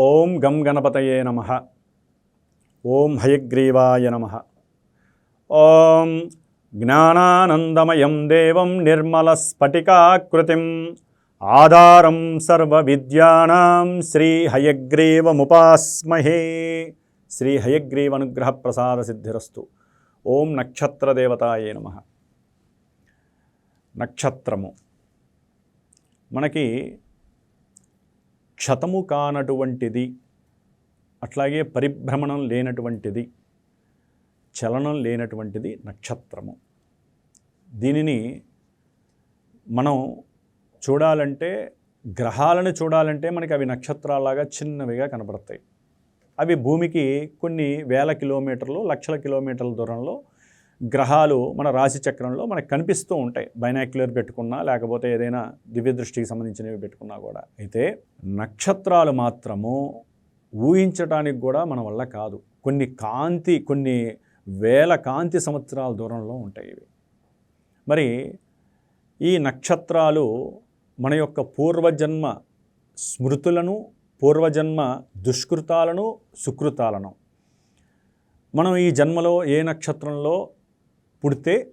ఓం గం గణపతయే నమ. ఓం హయగ్రీవాయ నమ. ఓం జ్ఞానానందమయం దేవం నిర్మలస్ఫటికాకృతిం ఆధారం సర్వవిద్యానాం శ్రీ హయగ్రీవముపాస్మహే. శ్రీ హయగ్రీవ ప్రసాద సిద్ధిరస్తు. ఓం నక్షత్రదేవతాయే నమ. నక్షత్రము. మనకి క్షతము కానటువంటిది అట్లాగే పరిభ్రమణం లేనటువంటిది చలనం లేనటువంటిది నక్షత్రము. దీనిని మనం చూడాలంటే గ్రహాలను చూడాలంటే మనకి అవి నక్షత్రాలాగా చిన్నవిగా కనబడతాయి అవి భూమికి కొన్ని వేల కిలోమీటర్లు లక్షల కిలోమీటర్ల దూరంలో గ్రహాలు మన రాశి చక్రంలో మనకు కనిపిస్తూ ఉంటాయి. బైనాక్యులర్ పెట్టుకున్నా లేకపోతే ఏదైనా దివ్య దృష్టికి సంబంధించినవి పెట్టుకున్నా కూడా. అయితే నక్షత్రాలు మాత్రము ఊహించడానికి కూడా మన వల్ల కాదు. కొన్ని కాంతి కొన్ని వేల కాంతి సంవత్సరాల దూరంలో ఉంటాయి ఇవి. మరి ఈ నక్షత్రాలు మన యొక్క పూర్వజన్మ స్మృతులను పూర్వజన్మ దుష్కృతాలను సుకృతాలను. మనం ఈ జన్మలో ఏ నక్షత్రంలో పుడితే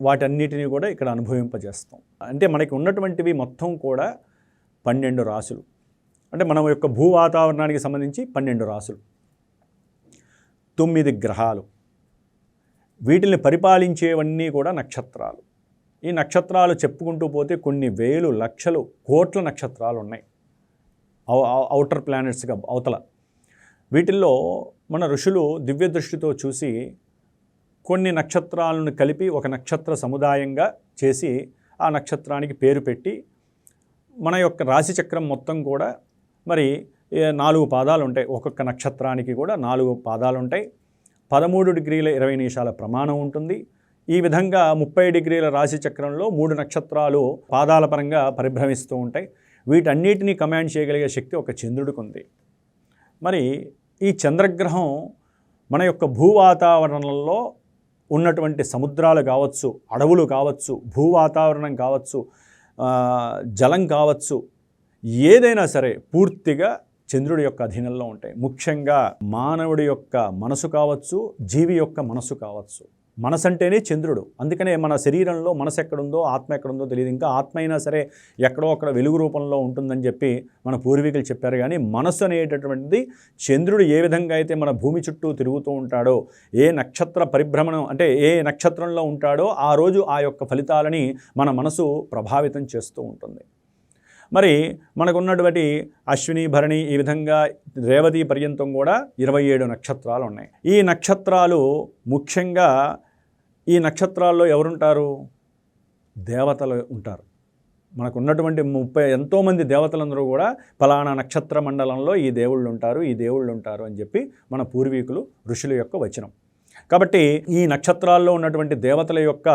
వాటన్నిటిని కూడా ఇక్కడ అనుభవింపజేస్తాం. అంటే మనకి ఉన్నటువంటివి మొత్తం కూడా పన్నెండు రాసులు. అంటే మనం యొక్క భూ వాతావరణానికి సంబంధించి పన్నెండు రాసులు. తొమ్మిది గ్రహాలు. వీటిని పరిపాలించేవన్నీ కూడా నక్షత్రాలు. ఈ నక్షత్రాలు చెప్పుకుంటూ పోతే కొన్ని వేలు లక్షలు కోట్ల నక్షత్రాలు ఉన్నాయి. అవుటర్ ప్లానెట్స్గా అవతల. వీటిల్లో మన ఋషులు దివ్య దృష్టితో చూసి కొన్ని నక్షత్రాలను కలిపి ఒక నక్షత్ర సముదాయంగా చేసి ఆ నక్షత్రానికి పేరు పెట్టి మన యొక్క రాశి చక్రం మొత్తం కూడా మరి నాలుగు పాదాలు ఉంటాయి. ఒక్కొక్క నక్షత్రానికి కూడా నాలుగు పాదాలు ఉంటాయి. పదమూడు డిగ్రీల ఇరవై నిమిషాల ప్రమాణం ఉంటుంది. ఈ విధంగా ముప్పై డిగ్రీల రాశి చక్రంలో మూడు నక్షత్రాలు పాదాల పరంగా పరిభ్రమిస్తూ ఉంటాయి. వీటన్నిటినీ కమాండ్ చేయగలిగే శక్తి ఒక చంద్రుడికి ఉంది. మరి ఈ చంద్రగ్రహం మన యొక్క భూ వాతావరణంలో ఉన్నటువంటి సముద్రాలు కావచ్చు అడవులు కావచ్చు భూ వాతావరణం కావచ్చు జలం కావచ్చు ఏదైనా సరే పూర్తిగా చంద్రుడి యొక్క అధీనంలో ఉంటాయి. ముఖ్యంగా మానవుడి యొక్క మనసు కావచ్చు జీవి యొక్క మనసు కావచ్చు. మనసు అంటేనే చంద్రుడు. అందుకనే మన శరీరంలో మనసు ఎక్కడుందో ఆత్మ ఎక్కడుందో తెలియదు. ఇంకా ఆత్మ అయినా సరే ఎక్కడో అక్కడ వెలుగు రూపంలో ఉంటుందని చెప్పి మన పూర్వీకులు చెప్పారు. కానీ మనస్సు అనేటటువంటిది చంద్రుడు ఏ విధంగా అయితే మన భూమి చుట్టూ తిరుగుతూ ఉంటాడో ఏ నక్షత్ర పరిభ్రమణం అంటే ఏ నక్షత్రంలో ఉంటాడో ఆ రోజు ఆ యొక్క ఫలితాలని మన మనసు ప్రభావితం చేస్తూ ఉంటుంది. మరి మనకున్నటువంటి అశ్విని భరణి ఈ విధంగా రేవతి పర్యంతం కూడా ఇరవై ఏడు నక్షత్రాలు ఉన్నాయి. ఈ నక్షత్రాలు ముఖ్యంగా ఈ నక్షత్రాల్లో ఎవరుంటారు? దేవతలు ఉంటారు. మనకు ఉన్నటువంటి ముప్పై ఎంతోమంది దేవతలందరూ కూడా ఫలానా నక్షత్ర మండలంలో ఈ దేవుళ్ళు ఉంటారు ఈ దేవుళ్ళు ఉంటారు అని చెప్పి మన పూర్వీకులు ఋషుల యొక్క వచనం. కాబట్టి ఈ నక్షత్రాల్లో ఉన్నటువంటి దేవతల యొక్క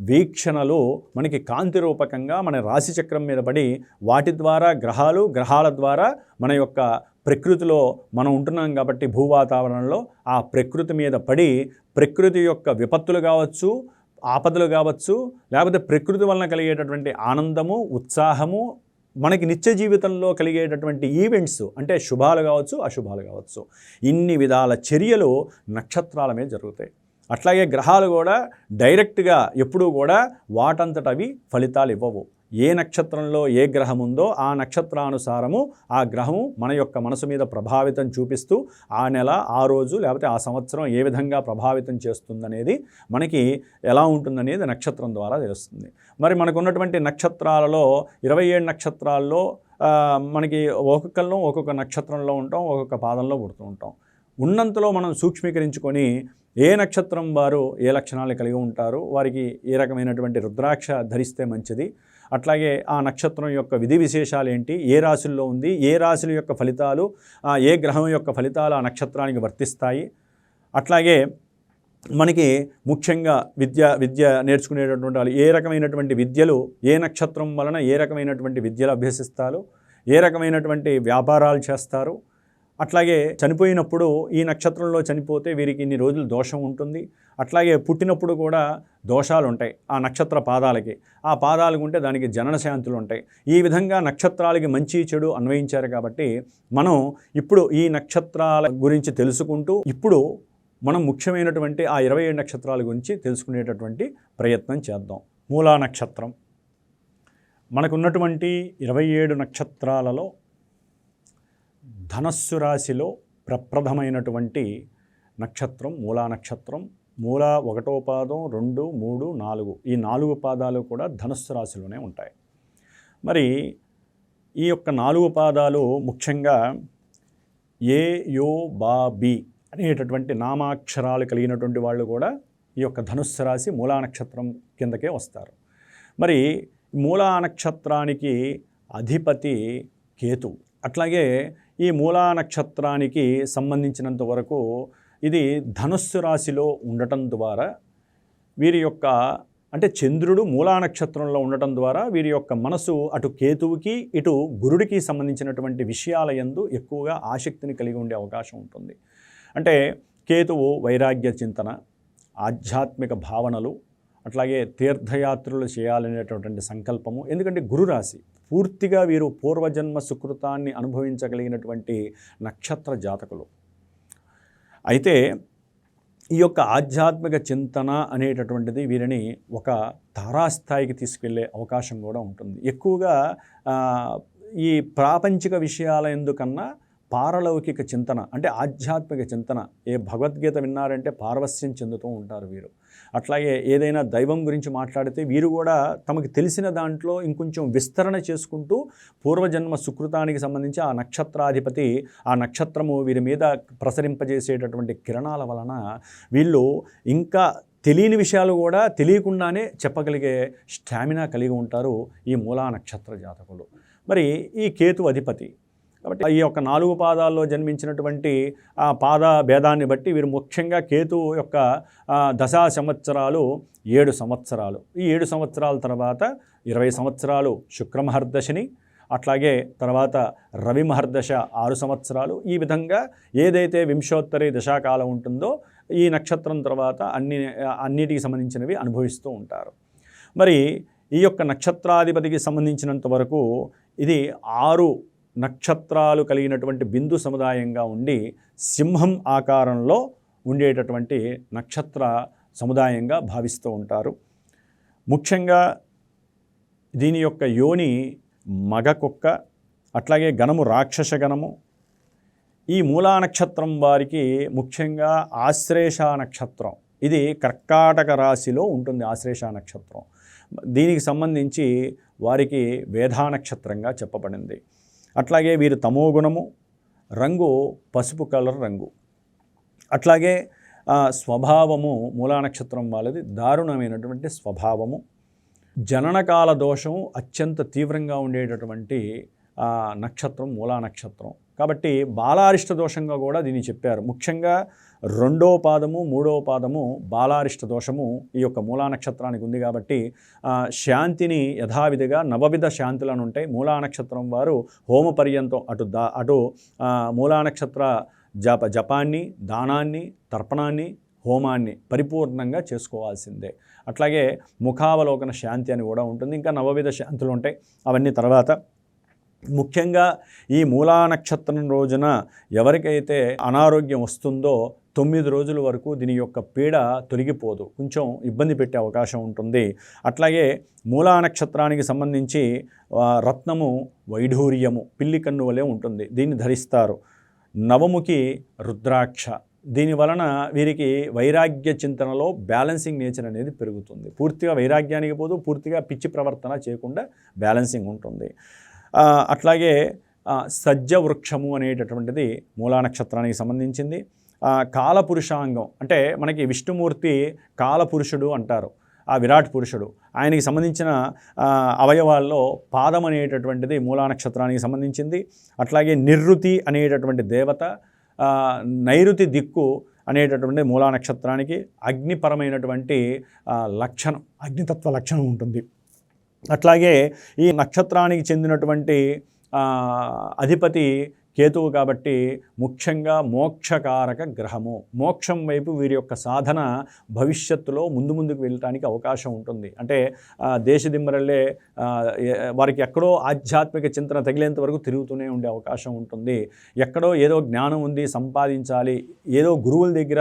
వీక్షణలు మనకి కాంతి రూపకంగా మన రాశిచక్రం మీద పడి వాటి ద్వారా గ్రహాలు గ్రహాల ద్వారా మన యొక్క ప్రకృతిలో మనం ఉంటున్నాం కాబట్టి భూ వాతావరణంలో ఆ ప్రకృతి మీద పడి ప్రకృతి యొక్క విపత్తులు కావచ్చు ఆపదలు కావచ్చు లేకపోతే ప్రకృతి వలన కలిగేటటువంటి ఆనందము ఉత్సాహము మనకి నిత్య జీవితంలో కలిగేటటువంటి ఈవెంట్స్ అంటే శుభాలు కావచ్చు అశుభాలు కావచ్చు. ఇన్ని విధాల చర్యలు నక్షత్రాల మీద జరుగుతాయి. అట్లాగే గ్రహాలు కూడా డైరెక్ట్గా ఎప్పుడూ కూడా వాటంతట అవి ఫలితాలు ఇవ్వవు. ఏ నక్షత్రంలో ఏ గ్రహం ఉందో ఆ నక్షత్రానుసారము ఆ గ్రహము మన యొక్క మనసు మీద ప్రభావితం చూపిస్తూ ఆ నెల ఆ రోజు లేకపోతే ఆ సంవత్సరం ఏ విధంగా ప్రభావితం చేస్తుందనేది మనకి ఎలా ఉంటుందనేది నక్షత్రం ద్వారా తెలుస్తుంది. మరి మనకున్నటువంటి నక్షత్రాలలో ఇరవై ఏడు నక్షత్రాల్లో మనకి ఒక్కొక్కరిలో ఒక్కొక్క నక్షత్రంలో ఉంటాం ఒక్కొక్క పాదంలో పుడుతూ ఉంటాం. ఉన్నంతలో మనం సూక్ష్మీకరించుకొని ఏ నక్షత్రం వారు ఏ లక్షణాలు కలిగి ఉంటారు వారికి ఏ రకమైనటువంటి రుద్రాక్ష ధరిస్తే మంచిది అట్లాగే ఆ నక్షత్రం యొక్క విధి విశేషాలు ఏంటి? ఏ రాశుల్లో ఉంది? ఏ రాశుల యొక్క ఫలితాలు? ఆ, ఏ గ్రహం యొక్క ఫలితాలు ఆ నక్షత్రానికి వర్తిస్తాయి? అట్లాగే మనకి ముఖ్యంగా విద్య విద్య నేర్చుకునేటటువంటి వాళ్ళు ఏ రకమైనటువంటి విద్యలు ఏ నక్షత్రం వలన ఏ రకమైనటువంటి విద్యలు అభ్యసిస్తారు? ఏ రకమైనటువంటి వ్యాపారాలు చేస్తారు? అట్లాగే చనిపోయినప్పుడు ఈ నక్షత్రంలో చనిపోతే వీరికి ఇన్ని రోజులు దోషం ఉంటుంది. అట్లాగే పుట్టినప్పుడు కూడా దోషాలు ఉంటాయి ఆ నక్షత్ర పాదాలకి. ఆ పాదాలకు ఉంటే దానికి జనన శాంతులు ఉంటాయి. ఈ విధంగా నక్షత్రాలకి మంచి చెడు అన్వయించారు కాబట్టి మనం ఇప్పుడు ఈ నక్షత్రాల గురించి తెలుసుకుంటూ ఇప్పుడు మనం ముఖ్యమైనటువంటి ఆ ఇరవై ఏడు నక్షత్రాల గురించి తెలుసుకునేటటువంటి ప్రయత్నం చేద్దాం. మూలా నక్షత్రం. మనకున్నటువంటి ఇరవై ఏడు నక్షత్రాలలో ధనస్సు రాశిలో ప్రప్రథమైనటువంటి నక్షత్రం మూలా నక్షత్రం మూల ఒకటో పాదం రెండు మూడు నాలుగు. ఈ నాలుగు పాదాలు కూడా ధనుస్సు రాశిలోనే ఉంటాయి. మరి ఈ యొక్క నాలుగు పాదాలు ముఖ్యంగా ఏ యో బా బి అనేటటువంటి నామాక్షరాలు కలిగినటువంటి వాళ్ళు కూడా ఈ యొక్క ధనుస్సు రాశి మూలా నక్షత్రం కిందకే వస్తారు. మరి మూలా నక్షత్రానికి అధిపతి కేతు. అట్లాగే ఈ మూలా నక్షత్రానికి సంబంధించినంత వరకు ఇది ధనుస్సు రాశిలో ఉండటం ద్వారా వీరి యొక్క అంటే చంద్రుడు మూలా నక్షత్రంలో ఉండటం ద్వారా వీరి యొక్క మనసు అటు కేతువుకి ఇటు గురుడికి సంబంధించినటువంటి విషయాల యందు ఎక్కువగా ఆసక్తిని కలిగి ఉండే అవకాశం ఉంటుంది. అంటే కేతువు వైరాగ్య చింతన ఆధ్యాత్మిక భావనలు అట్లాగే తీర్థయాత్రలు చేయాలనేటటువంటి సంకల్పము ఎందుకంటే గురురాశి పూర్తిగా వీరు పూర్వజన్మ సుకృతాన్ని అనుభవించగలిగినటువంటి నక్షత్ర జాతకులు. అయితే ఈ యొక్క ఆధ్యాత్మిక చింతన అనేటటువంటిది వీరిని ఒక తారాస్థాయికి తీసుకెళ్ళే అవకాశం కూడా ఉంటుంది. ఎక్కువగా ఈ ప్రాపంచిక విషయాల ఎందుకన్నా పారలౌకిక చింతన అంటే ఆధ్యాత్మిక చింతన ఏ భగవద్గీత విన్నారంటే పారవస్యం చెందుతూ ఉంటారు వీరు. అట్లాగే ఏదైనా దైవం గురించి మాట్లాడితే వీరు కూడా తమకు తెలిసిన దాంట్లో ఇంకొంచెం విస్తరణ చేసుకుంటూ పూర్వజన్మ సుకృతానికి సంబంధించి ఆ నక్షత్రాధిపతి ఆ నక్షత్రము వీరి మీద ప్రసరింపజేసేటటువంటి కిరణాల వలన వీళ్ళు ఇంకా తెలియని విషయాలు కూడా తెలియకుండానే చెప్పగలిగే స్టామినా కలిగి ఉంటారు ఈ మూలా నక్షత్ర జాతకులు. మరి ఈ కేతు అధిపతి కాబట్టి ఈ యొక్క నాలుగు పాదాల్లో జన్మించినటువంటి ఆ పాద భేదాన్ని బట్టి వీరు ముఖ్యంగా కేతు యొక్క దశా సంవత్సరాలు ఏడు సంవత్సరాలు. ఈ ఏడు సంవత్సరాల తర్వాత ఇరవై సంవత్సరాలు శుక్రమహర్దశని అట్లాగే తర్వాత రవి మహర్దశ ఆరు సంవత్సరాలు. ఈ విధంగా ఏదైతే వింశోత్తరి దశాకాలం ఉంటుందో ఈ నక్షత్రం తర్వాత అన్ని అన్నిటికి సంబంధించినవి అనుభవిస్తూ ఉంటారు. మరి ఈ యొక్క నక్షత్రాధిపతికి సంబంధించినంత వరకు ఇది ఆరు నక్షత్రాలు కలిగినటువంటి బిందు సముదాయంగా ఉండి సింహం ఆకారంలో ఉండేటటువంటి నక్షత్ర సముదాయంగా భావిస్తూ ఉంటారు. ముఖ్యంగా దీని యొక్క యోని మగ కుక్క అట్లాగే గణము రాక్షస గణము ఈ మూలా నక్షత్రం వారికి ముఖ్యంగా ఆశ్లేష నక్షత్రం. ఇది కర్కాటక రాశిలో ఉంటుంది ఆశ్లేష నక్షత్రం. దీనికి సంబంధించి వారికి వేధా నక్షత్రంగా చెప్పబడింది. అట్లాగే వీరు తమోగుణము రంగు పసుపు కలర్ రంగు. అట్లాగే స్వభావము మూలా నక్షత్రం వాళ్ళది దారుణమైనటువంటి స్వభావము. జననకాల దోషము అత్యంత తీవ్రంగా ఉండేటటువంటి నక్షత్రం మూలా నక్షత్రం. కాబట్టి బాలారిష్ట దోషంగా కూడా దీన్ని చెప్పారు. ముఖ్యంగా రెండో పాదము మూడో పాదము బాలారిష్ట దోషము ఈ యొక్క మూలా నక్షత్రానికి ఉంది కాబట్టి శాంతిని యథావిధిగా నవవిధ శాంతులను ఉంటాయి. మూలా నక్షత్రం వారు హోమ పర్యంతం అటు దా అటు మూలా నక్షత్ర జప జపాన్ని దానాన్ని తర్పణాన్ని హోమాన్ని పరిపూర్ణంగా చేసుకోవాల్సిందే. అట్లాగే ముఖావలోకన శాంతి అని కూడా ఉంటుంది. ఇంకా నవవిధ శాంతులు ఉంటాయి. అవన్నీ తర్వాత ముఖ్యంగా ఈ మూలా నక్షత్రం రోజున ఎవరికైతే అనారోగ్యం వస్తుందో తొమ్మిది రోజుల వరకు దీని యొక్క పీడ తొలగిపోదు. కొంచెం ఇబ్బంది పెట్టే అవకాశం ఉంటుంది. అట్లాగే మూలా నక్షత్రానికి సంబంధించి రత్నము వైఢూర్యము పిల్లి కన్ను వలె ఉంటుంది. దీన్ని ధరిస్తారు. నవముఖి రుద్రాక్ష. దీని వలన వీరికి వైరాగ్య చింతనలో బ్యాలెన్సింగ్ నేచర్ అనేది పెరుగుతుంది. పూర్తిగా వైరాగ్యానికి పోదు పూర్తిగా పిచ్చి ప్రవర్తన చేయకుండా బ్యాలెన్సింగ్ ఉంటుంది. అట్లాగే సజ్జ వృక్షము అనేటటువంటిది మూలా నక్షత్రానికి సంబంధించింది. కాలపురుషాంగం అంటే మనకి విష్ణుమూర్తి కాలపురుషుడు అంటారు ఆ విరాట్ పురుషుడు. ఆయనకి సంబంధించిన అవయవాల్లో పాదం అనేటటువంటిది మూలా నక్షత్రానికి సంబంధించింది. అట్లాగే నిర్రుతి అనేటటువంటి దేవత నైరుతి దిక్కు అనేటటువంటి మూలా నక్షత్రానికి అగ్నిపరమైనటువంటి లక్షణం అగ్నితత్వ లక్షణం ఉంటుంది. అట్లాగే ఈ నక్షత్రానికి చెందినటువంటి అధిపతి కేతువు కాబట్టి ముఖ్యంగా మోక్షకారక గ్రహము. మోక్షం వైపు వీరి యొక్క సాధన భవిష్యత్తులో ముందు ముందుకు వెళ్ళటానికి అవకాశం ఉంటుంది. అంటే దేశదిమ్మరల్లే వారికి ఎక్కడో ఆధ్యాత్మిక చింతన తగిలేంత వరకు తిరుగుతూనే ఉండే అవకాశం ఉంటుంది. ఎక్కడో ఏదో జ్ఞానం ఉంది సంపాదించాలి ఏదో గురువుల దగ్గర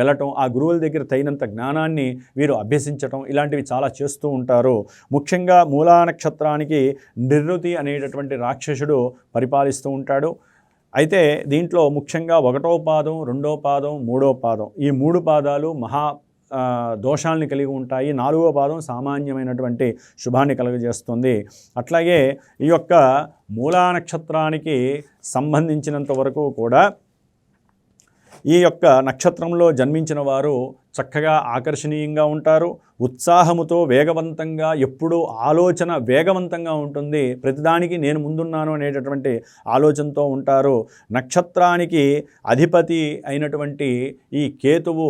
వెళ్ళటం ఆ గురువుల దగ్గర తగినంత జ్ఞానాన్ని వీరు అభ్యసించటం ఇలాంటివి చాలా చేస్తూ ఉంటారు. ముఖ్యంగా మూలా నక్షత్రానికి నిర్వృతి అనేటటువంటి రాక్షసుడు పరిపాలిస్తూ ఉంటాడు. అయితే దీంట్లో ముఖ్యంగా ఒకటో పాదం రెండో పాదం మూడో పాదం ఈ మూడు పాదాలు మహా దోషాలని దోషాల్ని కలిగి ఉంటాయి. నాలుగో పాదం సామాన్యమైనటువంటి శుభాన్ని కలుగజేస్తుంది. అట్లాగే ఈ యొక్క మూలా నక్షత్రానికి సంబంధించినంత వరకు కూడా ఈ యొక్క నక్షత్రంలో జన్మించిన వారు చక్కగా ఆకర్షణీయంగా ఉంటారు. ఉత్సాహముతో వేగవంతంగా ఎప్పుడూ ఆలోచన వేగవంతంగా ఉంటుంది. ప్రతిదానికి నేను ముందున్నాను అనేటటువంటి ఆలోచనతో ఉంటారు. నక్షత్రానికి అధిపతి అయినటువంటి ఈ కేతువు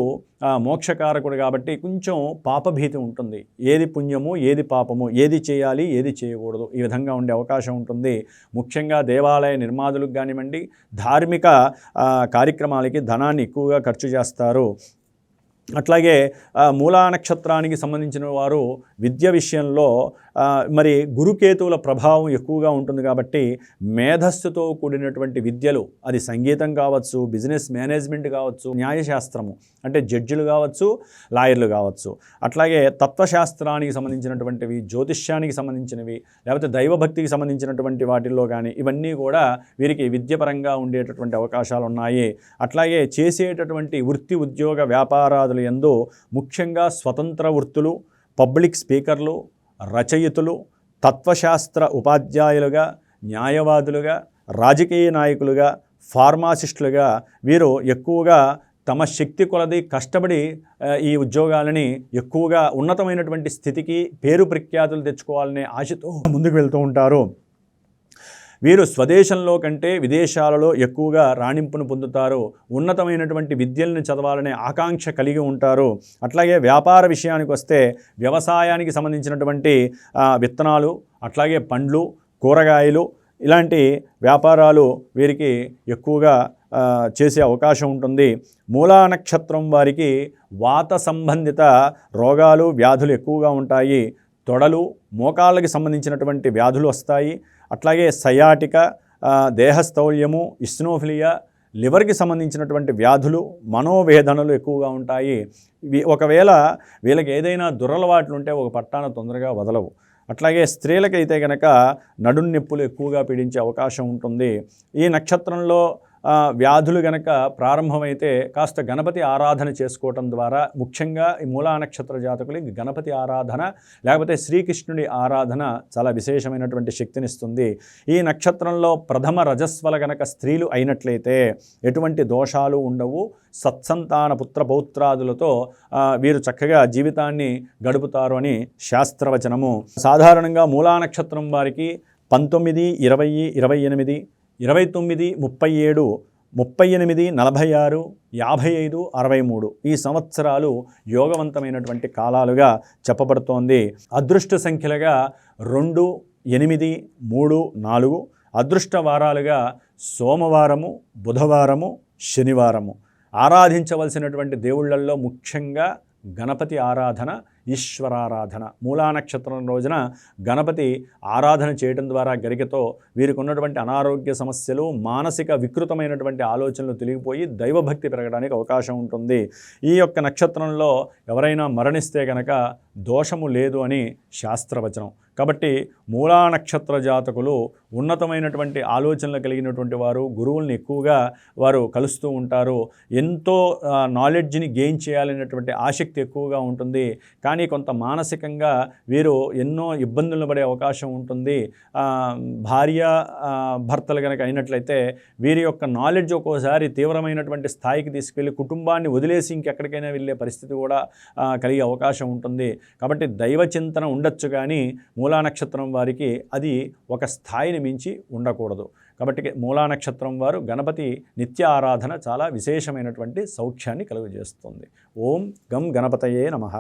మోక్షకారకుడు కాబట్టి కొంచెం పాపభీతి ఉంటుంది. ఏది పుణ్యము ఏది పాపము ఏది చేయాలి ఏది చేయకూడదు ఈ విధంగా ఉండే అవకాశం ఉంటుంది. ముఖ్యంగా దేవాలయ నిర్మాదులకు కానివ్వండి ధార్మిక కార్యక్రమాలకి ధనాన్ని ఎక్కువగా ఖర్చు చేస్తారు. అట్లాగే మూలా నక్షత్రానికి సంబంధించిన వారు విద్య విషయంలో మరి గురుకేతువుల ప్రభావం ఎక్కువగా ఉంటుంది కాబట్టి మేధస్సుతో కూడినటువంటి విద్యలు అది సంగీతం కావచ్చు బిజినెస్ మేనేజ్మెంట్ కావచ్చు న్యాయశాస్త్రము అంటే జడ్జిలు కావచ్చు లాయర్లు కావచ్చు. అట్లాగే తత్వశాస్త్రానికి సంబంధించినటువంటివి జ్యోతిష్యానికి సంబంధించినవి లేకపోతే దైవభక్తికి సంబంధించినటువంటి వాటిల్లో కానీ ఇవన్నీ కూడా వీరికి విద్యపరంగా ఉండేటటువంటి అవకాశాలు ఉన్నాయి. అట్లాగే చేసేటటువంటి వృత్తి ఉద్యోగ వ్యాపారాదులు ఎందు ముఖ్యంగా స్వతంత్ర వృత్తులు పబ్లిక్ స్పీకర్లు రచయితులు తత్వశాస్త్ర ఉపాధ్యాయులుగా న్యాయవాదులుగా రాజకీయ నాయకులుగా ఫార్మాసిస్టులుగా వీరు ఎక్కువగా తమ శక్తి కొలది కష్టపడి ఈ ఉద్యోగాలని ఎక్కువగా ఉన్నతమైనటువంటి స్థితికి పేరు ప్రఖ్యాతులు తెచ్చుకోవాలనే ఆశతో ముందుకు వెళ్తూ ఉంటారు. వీరు స్వదేశంలో కంటే విదేశాలలో ఎక్కువగా రాణింపును పొందుతారు ఉన్నతమైనటువంటి విద్యలను చదవాలనే ఆకాంక్ష కలిగి ఉంటారు. అట్లాగే వ్యాపార విషయానికి వస్తే వ్యవసాయానికి సంబంధించినటువంటి విత్తనాలు అట్లాగే పండ్లు కూరగాయలు ఇలాంటి వ్యాపారాలు వీరికి ఎక్కువగా చేసే అవకాశం ఉంటుంది. మూలా నక్షత్రం వారికి వాత సంబంధిత రోగాలు వ్యాధులు ఎక్కువగా ఉంటాయి. తొడలు మోకాళ్ళకి సంబంధించినటువంటి వ్యాధులు వస్తాయి. అట్లాగే సయాటిక దేహస్థౌల్యము ఇస్నోఫిలియా లివర్కి సంబంధించినటువంటి వ్యాధులు మనోవేదనలు ఎక్కువగా ఉంటాయి. ఒకవేళ వీళ్ళకి ఏదైనా దురలవాట్లు ఉంటే ఒక పట్టాన తొందరగా వదలవు. అట్లాగే స్త్రీలకైతే కనుక నడుం నొప్పులు ఎక్కువగా పీడించే అవకాశం ఉంటుంది. ఈ నక్షత్రంలో వ్యాధులు గనక ప్రారంభమైతే కాస్త గణపతి ఆరాధన చేసుకోవటం ద్వారా ముఖ్యంగా ఈ మూలా నక్షత్ర జాతకులకి గణపతి ఆరాధన లేకపోతే శ్రీకృష్ణుడి ఆరాధన చాలా విశేషమైనటువంటి శక్తినిస్తుంది ఈ నక్షత్రంలో ప్రథమ రజస్వల గనక స్త్రీలు అయినట్లయితే ఎటువంటి దోషాలు ఉండవు. సత్సంతాన పుత్ర పౌత్రాదులతో వీరు చక్కగా జీవితాన్ని గడుపుతారు అని శాస్త్రవచనము. సాధారణంగా మూలా నక్షత్రం వారికి పంతొమ్మిది ఇరవై ఇరవై ఎనిమిది ఇరవై తొమ్మిది ముప్పై ఏడు ముప్పై ఎనిమిది నలభై ఆరు యాభై ఐదు అరవై మూడు ఈ సంవత్సరాలు యోగవంతమైనటువంటి కాలాలుగా చెప్పబడుతోంది. అదృష్ట సంఖ్యలుగా రెండు ఎనిమిది మూడు నాలుగు అదృష్ట వారాలుగా సోమవారము బుధవారము శనివారము. ఆరాధించవలసినటువంటి దేవుళ్ళల్లో ముఖ్యంగా గణపతి ఆరాధన ఈశ్వరారాధన. మూలా నక్షత్రం రోజున గణపతి ఆరాధన చేయడం ద్వారా గరికతో వీరికి ఉన్నటువంటి అనారోగ్య సమస్యలు మానసిక వికృతమైనటువంటి ఆలోచనలు తొలగిపోయి దైవభక్తి పెరగడానికి అవకాశం ఉంటుంది. ఈ యొక్క నక్షత్రంలో ఎవరైనా మరణిస్తే గనక దోషము లేదు అని శాస్త్రవచనం. కాబట్టి మూలా నక్షత్ర జాతకులు ఉన్నతమైనటువంటి ఆలోచనలు కలిగినటువంటి వారు గురువుల్ని ఎక్కువగా వారు కలుస్తూ ఉంటారు. ఎంతో నాలెడ్జ్ని గెయిన్ చేయాలనేటువంటి ఆసక్తి ఎక్కువగా ఉంటుంది. కానీ కొంత మానసికంగా వీరు ఎన్నో ఇబ్బందులు పడే అవకాశం ఉంటుంది. భార్య భర్తలు కనుక అయినట్లయితే వీరి యొక్క నాలెడ్జ్ ఒక్కోసారి తీవ్రమైనటువంటి స్థాయికి తీసుకెళ్ళి కుటుంబాన్ని వదిలేసి ఇంకెక్కడికైనా వెళ్ళే పరిస్థితి కూడా కలిగే అవకాశం ఉంటుంది. కాబట్టి దైవ చింతన ఉండొచ్చు కానీ మూల మూలా నక్షత్రం వారికి అది ఒక స్థాయిని మించి ఉండకూడదు. కాబట్టి మూలా నక్షత్రం వారు గణపతి నిత్య ఆరాధన చాలా విశేషమైనటువంటి సౌఖ్యాన్ని కలుగజేస్తుంది. ఓం గం గణపతయే నమః.